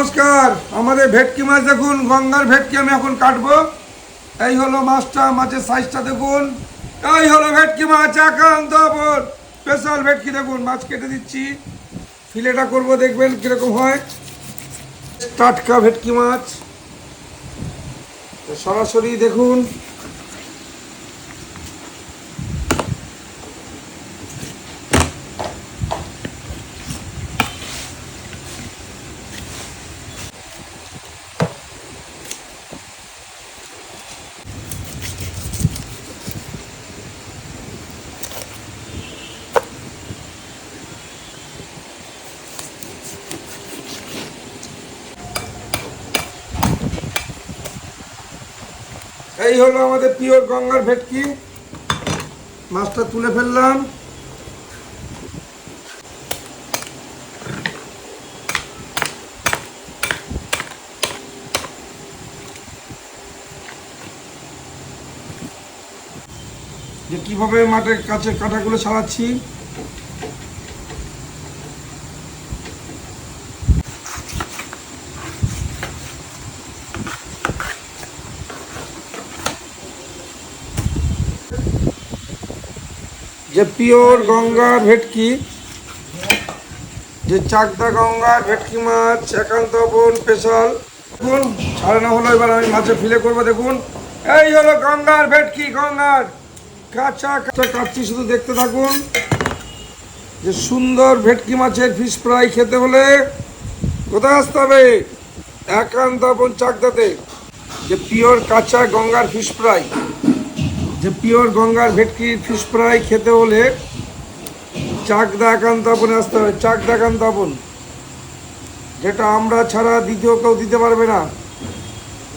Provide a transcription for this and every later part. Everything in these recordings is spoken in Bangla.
নমস্কার, আমাদের ভেটকি মাছ দেখুন, গঙ্গার ভেটকি আমি এখন কাটবো। এই হলো মাছটা, মাছের সাইজটা দেখুন। এই হলো ভেটকি মাছ, একান্ত স্পেশাল ভেটকি দেখুন, মাছ কেটে দিচ্ছি। ফিলেটা করব, দেখবেন কীরকম হয়। টাটকা ভেটকি মাছ। সরাসরি দেখুন। এই হলো আমাদের পিওর গঙ্গার ভেটকি। মাছটা তুলে ফেললাম। যে কীভাবে মাঠের কাছে কাঁটাগুলো ছাড়াচ্ছি? যে পিওর গঙ্গার ভেটকি, যে চাকদা গঙ্গার ভেটকি মাছ, একান্ত বোন স্পেশাল দেখুন ছাড়ানো হলো, এবার আমি মাছে ফিলে করব, দেখুন। এই হলো গঙ্গার ভেটকি, গঙ্গার। কাঁচা কাঁচা কাচ্ছি শুধু দেখতে থাকুন। যে সুন্দর ভেটকি মাছের ফিশ ফ্রাই খেতে হলে কোথায় আসতে হবে? একান্ত বোন চাকদাতে। যে পিওর কাঁচা গঙ্গার ফিশ ফ্রাই যে পিওর গঙ্গার ভেটকির ফিশ ফ্রাই খেতে হলে চাকদা একান্তাপনে আসতে হবে চাকদা একান্তাপন যেটা আমরা ছাড়া দ্বিতীয় কেউ দিতে পারবে না।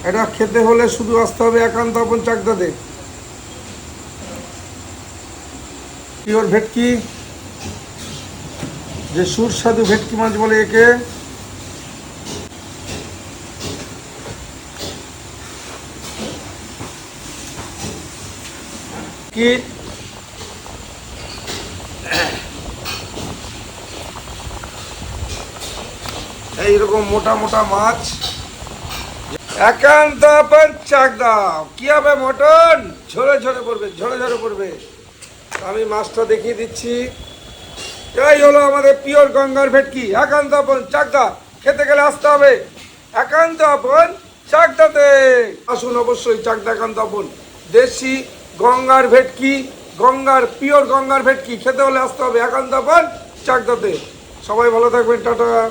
এটা খেতে হলে শুধু আসতে হবে একান্তাপন চাকদাতে। পিওর ভেটকি, যে সুস্বাদু ভেটকি মাছ বলে একে। কি এইরকম মোটা মোটা মাছ। একান্ত পঞ্চাক দাও কি হবে মটন? ঝরে ঝরে পড়বে, ঝরে ঝরে পড়বে। আমি মাছটা দেখিয়ে দিচ্ছি। এই হলো আমাদের পিওর গঙ্গার ভেটকি। একান্ত চাকদা। খেতে গেলে আসতে হবে। একান্ত আপন চাকদাতে। আসুন অবশ্যই চাকদা একান্ত আপন দেশি গঙ্গার ভেটকি গঙ্গার পিওর গঙ্গার ভেটকি খেতে হলে আসতে হবে, একান্ত পান চাকদাতে। সবাই ভালো থাকবেন, টাটা।